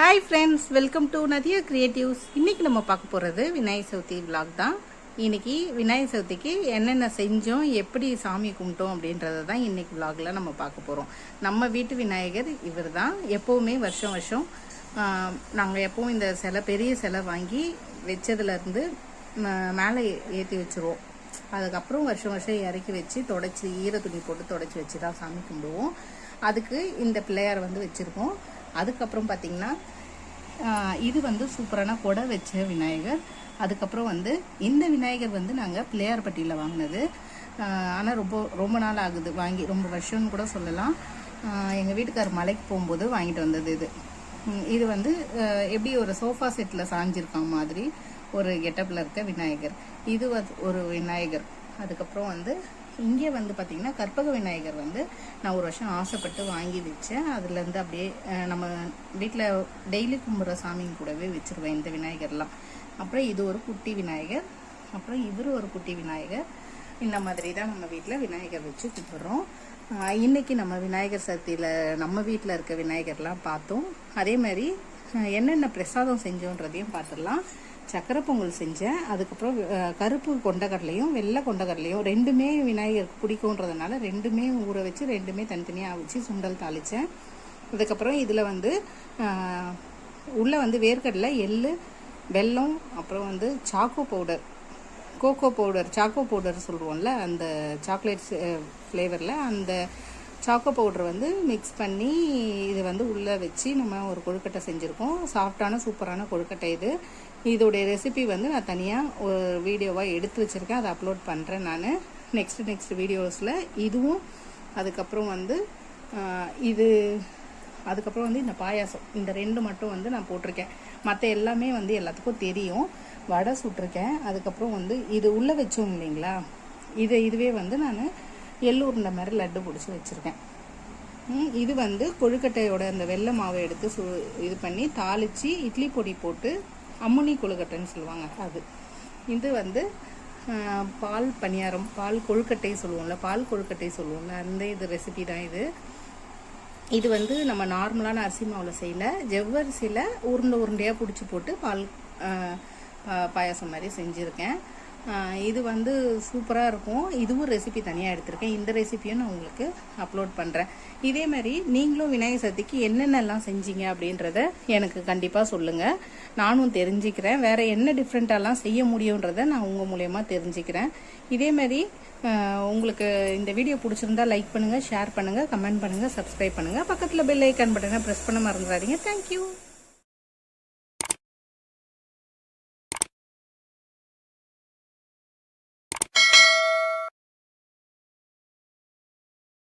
Hi friends welcome to Nadiya creatives இன்றைக்கி நம்ம பார்க்க போகிறது விநாயகர் சதுர்த்தி விலாக் தான். இன்னைக்கு விநாயகர் சதுர்த்திக்கு என்னென்ன செஞ்சோம் எப்படி சாமி கும்பிட்டோம் அப்படின்றத தான் இன்னைக்கு விலாகில் நம்ம பார்க்க போகிறோம் நம்ம வீட்டு விநாயகர் இவர் தான். எப்போவுமே வருஷம் வருஷம் நாங்கள் எப்போவும் இந்த சிலை பெரிய சிலை வாங்கி வச்சதுலேருந்து மேலே ஏற்றி வச்சுருவோம். அதுக்கப்புறம் வருஷம் வருஷம் இறக்கி வச்சு தொடச்சி ஈர துணி போட்டு தொடச்சி வச்சு தான் சாமி கும்பிடுவோம். அதுக்கு இந்த பிள்ளையார் வந்து வச்சுருக்கோம். அதுக்கப்புறம் பார்த்தீங்கன்னா இது வந்து சூப்பரான கொடை வச்ச விநாயகர். அதுக்கப்புறம் வந்து இந்த விநாயகர் வந்து நாங்கள் பிள்ளையார்பட்டியில் வாங்கினது. ஆனால் ரொம்ப ரொம்ப நாள் ஆகுது. வாங்கி ரொம்ப வருஷம்னு கூட சொல்லலாம். எங்கள் வீட்டுக்கார் மலைக்கு போகும்போது வாங்கிட்டு வந்தது இது. இது வந்து எப்படி ஒரு சோஃபா செட்டில் சாஞ்சிருக்கான் மாதிரி ஒரு கெட்டப்பில் இருக்க விநாயகர். இது ஒரு விநாயகர். அதுக்கப்புறம் வந்து இங்கே வந்து பார்த்திங்கன்னா கற்பக விநாயகர் வந்து நான் ஒரு வருஷம் ஆசைப்பட்டு வாங்கி வச்சேன். அதுலேருந்து அப்படியே நம்ம வீட்டில் டெய்லி கும்பிட்ற சாமிங்க கூடவே வச்சிருவேன் இந்த விநாயகர்லாம். அப்புறம் இது ஒரு குட்டி விநாயகர். அப்புறம் இவர் ஒரு குட்டி விநாயகர். இந்த மாதிரி தான் நம்ம வீட்டில் விநாயகர் வச்சு கும்பிட்றோம். இன்றைக்கி இன்னைக்கு நம்ம விநாயகர் சதுர்த்தியில் நம்ம வீட்டில் இருக்க விநாயகர்லாம் பார்த்தோம். அதே மாதிரி என்னென்ன பிரசாதம் செஞ்சோன்றதையும் பார்த்துடலாம். சக்கரை பொங்கல் செஞ்சேன். அதுக்கப்புறம் கருப்பு கொண்டக்கடலையும் வெள்ளை கொண்டக்கடலையும் ரெண்டுமே விநாயகருக்கு பிடிக்குன்றதுனால ரெண்டுமே ஊற வச்சு ரெண்டுமே தனித்தனியாக வச்சு சுண்டல் தாளித்தேன் அதுக்கப்புறம் இதில் வந்து உள்ளே வந்து வேர்க்கடலை எள் வெல்லம் அப்புறம் வந்து choco powder. Cocoa powder choco powder சொல்லுவோம்ல அந்த சாக்லேட் ஃப்ளேவரில் அந்த சாக்கோ பவுடர் வந்து மிக்ஸ் பண்ணி இது வந்து உள்ளே வச்சு நம்ம ஒரு கொழுக்கட்டை செஞ்சுருக்கோம். சாஃப்டான சூப்பரான கொழுக்கட்டை இது. இதோடைய ரெசிபி வந்து நான் தனியாக ஒரு வீடியோவாக எடுத்து வச்சுருக்கேன். அதை அப்லோட் பண்ணுறேன் நான். நெக்ஸ்ட் நெக்ஸ்ட் வீடியோஸில் இதுவும் அதுக்கப்புறம் வந்து இது அதுக்கப்புறம் வந்து இந்த பாயாசம். இந்த ரெண்டு மட்டும் வந்து நான் போட்டிருக்கேன். மற்ற எல்லாமே வந்து எல்லாத்துக்கும் தெரியும். வடை சுட்டிருக்கேன். அதுக்கப்புறம் வந்து இது உள்ளே வச்சோம் இல்லைங்களா? இது இதுவே வந்து நான் எள்ளு உருண்டை மாதிரி லட்டு பிடிச்சி வச்சுருக்கேன். இது வந்து கொழுக்கட்டையோட அந்த வெள்ளை மாவை எடுத்து சு இது பண்ணி தாளித்து இட்லி பொடி போட்டு அம்முனி கொழுக்கட்டைன்னு சொல்லுவாங்க அது. இது வந்து பால் பணியாரம் பால் கொழுக்கட்டை சொல்லுவோம்ல பால் கொழுக்கட்டை சொல்லுவோம்ல அந்த இது ரெசிபி தான் இது. இது வந்து நம்ம நார்மலான அரிசி மாவில் செய்யல ஜவ்வரிசியில் உருண்டை உருண்டையாக பிடிச்சி போட்டு பால் பாயாசம் மாதிரி செஞ்சுருக்கேன். இது வந்து சூப்பராக இருக்கும். இதுவும் ரெசிபி தனியாக எடுத்திருக்கேன். இந்த ரெசிபியும் நான் உங்களுக்கு அப்லோட் பண்ணுறேன் இதே மாதிரி நீங்களும் விநாயகர் சதுர்த்திக்கு என்னென்னலாம் செஞ்சீங்க அப்படின்றத எனக்கு கண்டிப்பாக சொல்லுங்கள் நானும் தெரிஞ்சுக்கிறேன். வேறு என்ன டிஃப்ரெண்ட்டாலாம் செய்ய முடியுன்றதை நான் உங்கள் மூலயமா தெரிஞ்சுக்கிறேன். இதே மாதிரி உங்களுக்கு இந்த வீடியோ பிடிச்சிருந்தா லைக் பண்ணுங்கள் ஷேர் பண்ணுங்கள் கமெண்ட் பண்ணுங்கள் சப்ஸ்கிரைப் பண்ணுங்கள் பக்கத்தில் பெல் ஐக்கான் பட்டனை ப்ரெஸ் பண்ண மறந்துடாதீங்க. தேங்க்யூ